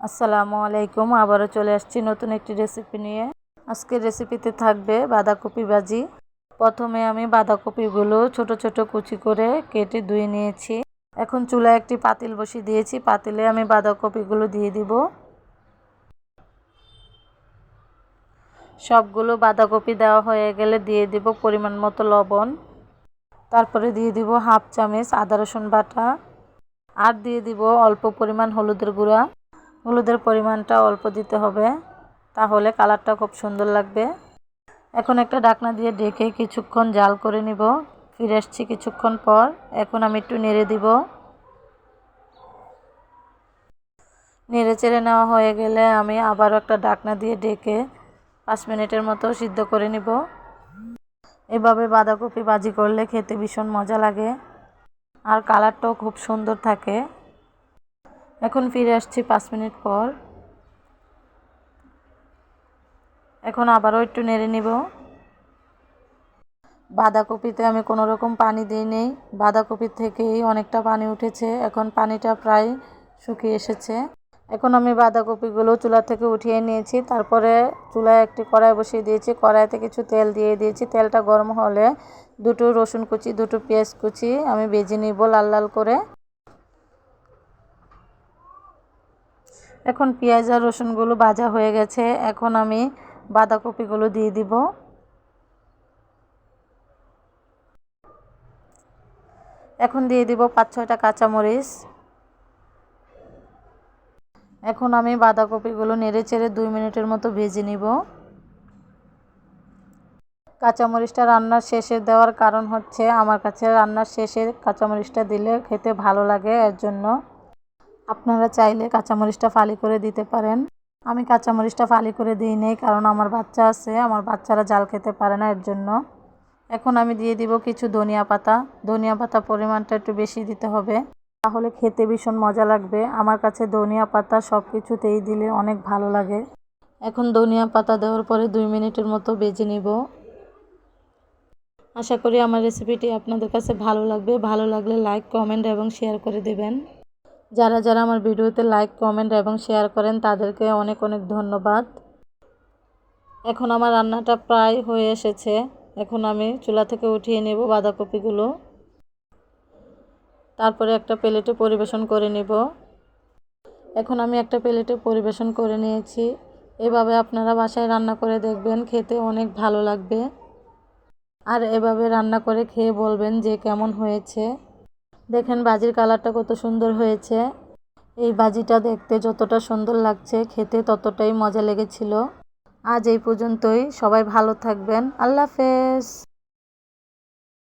আসসালামু আলাইকুম। আবারও চলে আসছি নতুন একটি রেসিপি নিয়ে। আজকের রেসিপিতে থাকবে বাঁধাকপি ভাজি। প্রথমে আমি বাঁধাকপিগুলো ছোট ছোট কুচি করে কেটে ধুয়ে নিয়েছি। এখন চুলায় একটি পাতিল বসিয়ে দিয়েছি। পাতিলে আমি বাঁধাকপিগুলো দিয়ে দিব। সবগুলো বাঁধাকপি দেওয়া হয়ে গেলে দিয়ে দিব পরিমাণ মতো লবণ। তারপরে দিয়ে দিব হাফ চামচ আদা রসুন বাটা। আর দিয়ে দিব অল্প পরিমাণ হলুদের গুঁড়া। হলুদের পরিমাণটা অল্প দিতে হবে, তাহলে কালারটা খুব সুন্দর লাগবে। এখন একটা ডাকনা দিয়ে ডেকে কিছুক্ষণ জাল করে নিব। ফিরে আসছি কিছুক্ষণ পর, এখন আমি একটু নেড়ে দিব। নেড়ে চেড়ে নেওয়া হয়ে গেলে আমি আবারও একটা ডাকনা দিয়ে ডেকে পাঁচ মিনিটের মতো সিদ্ধ করে নিব। এভাবে বাঁধাকপি ভাজি করলে খেতে ভীষণ মজা লাগে। আর কালারটাও খুব সুন্দর থাকে। এখন ফিরে আসছি পাঁচ মিনিট পর। এখন আবারও একটু নেড়ে নিব। বাঁধাকপিতে আমি কোনো রকম পানি দিই নেই। বাঁধাকপির থেকেই অনেকটা পানি উঠেছে। এখন পানিটা প্রায় শুকিয়ে এসেছে। এখন আমি বাঁধাকপিগুলো চুলা থেকে উঠিয়ে নিয়েছি। তারপরে চুলায় একটি কড়াই বসিয়ে দিয়েছি। কড়াইতে কিছু তেল দিয়ে দিয়েছি। তেলটা গরম হলে দুটো রসুন কুচি, দুটো পেঁয়াজ কুচি আমি ভেজে নিব লাল লাল করে। এখন পেঁয়াজ আর রসুনগুলো ভাজা হয়ে গেছে। এখন আমি বাঁধাকপিগুলো দিয়ে দিব। এখন দিয়ে দিব পাঁচ ছয়টা কাঁচামরিচ। এখন আমি বাঁধাকপিগুলো নেড়ে চেড়ে দুই মিনিটের মতো ভেজে নিব। কাঁচামরিচটা রান্নার শেষে দেওয়ার কারণ হচ্ছে আমার কাছে রান্নার শেষে কাঁচামরিচটা দিলে খেতে ভালো লাগে, এর জন্য। আপনারা চাইলে কাঁচামরিচটা ফালি করে দিতে পারেন। আমি কাঁচামরিচটা ফালি করে দিই নেই, কারণ আমার বাচ্চা আছে, আমার বাচ্চারা জাল খেতে পারে না এর জন্য। এখন আমি দিয়ে দিব কিছু ধনিয়া পাতা। ধনিয়া পাতা পরিমাণটা একটু বেশি দিতে হবে, তাহলে খেতে ভীষণ মজা লাগবে। আমার কাছে ধনিয়া পাতা সব কিছুতেই দিলে অনেক ভালো লাগে। এখন ধনিয়া পাতা দেওয়ার পরে দুই মিনিটের মতো বেজে নিব। আশা করি আমার রেসিপিটি আপনাদের কাছে ভালো লাগবে। ভালো লাগলে লাইক কমেন্ট এবং শেয়ার করে দেবেন। যারা যারা আমার ভিডিওতে লাইক কমেন্ট এবং শেয়ার করেন, তাদেরকে অনেক অনেক ধন্যবাদ। এখন আমার রান্নাটা প্রায় হয়ে এসেছে। এখন আমি চুলা থেকে উঠিয়ে নেব বাঁধাকপিগুলো। তারপরে একটা প্লেটে পরিবেশন করে নেব। এখন আমি একটা প্লেটে পরিবেশন করে নিয়েছি। এভাবে আপনারা বাসায় রান্না করে দেখবেন, খেতে অনেক ভালো লাগবে। আর এভাবে রান্না করে খেয়ে বলবেন যে কেমন হয়েছে। দেখেন বাজির কালারটা কত সুন্দর হয়েছে। এই বাজিটা দেখতে যতটা সুন্দর লাগছে, খেতে ততটাই মজা লেগেছিল। আজ এই পর্যন্তই। সবাই ভালো থাকবেন। আল্লাহ হাফেজ।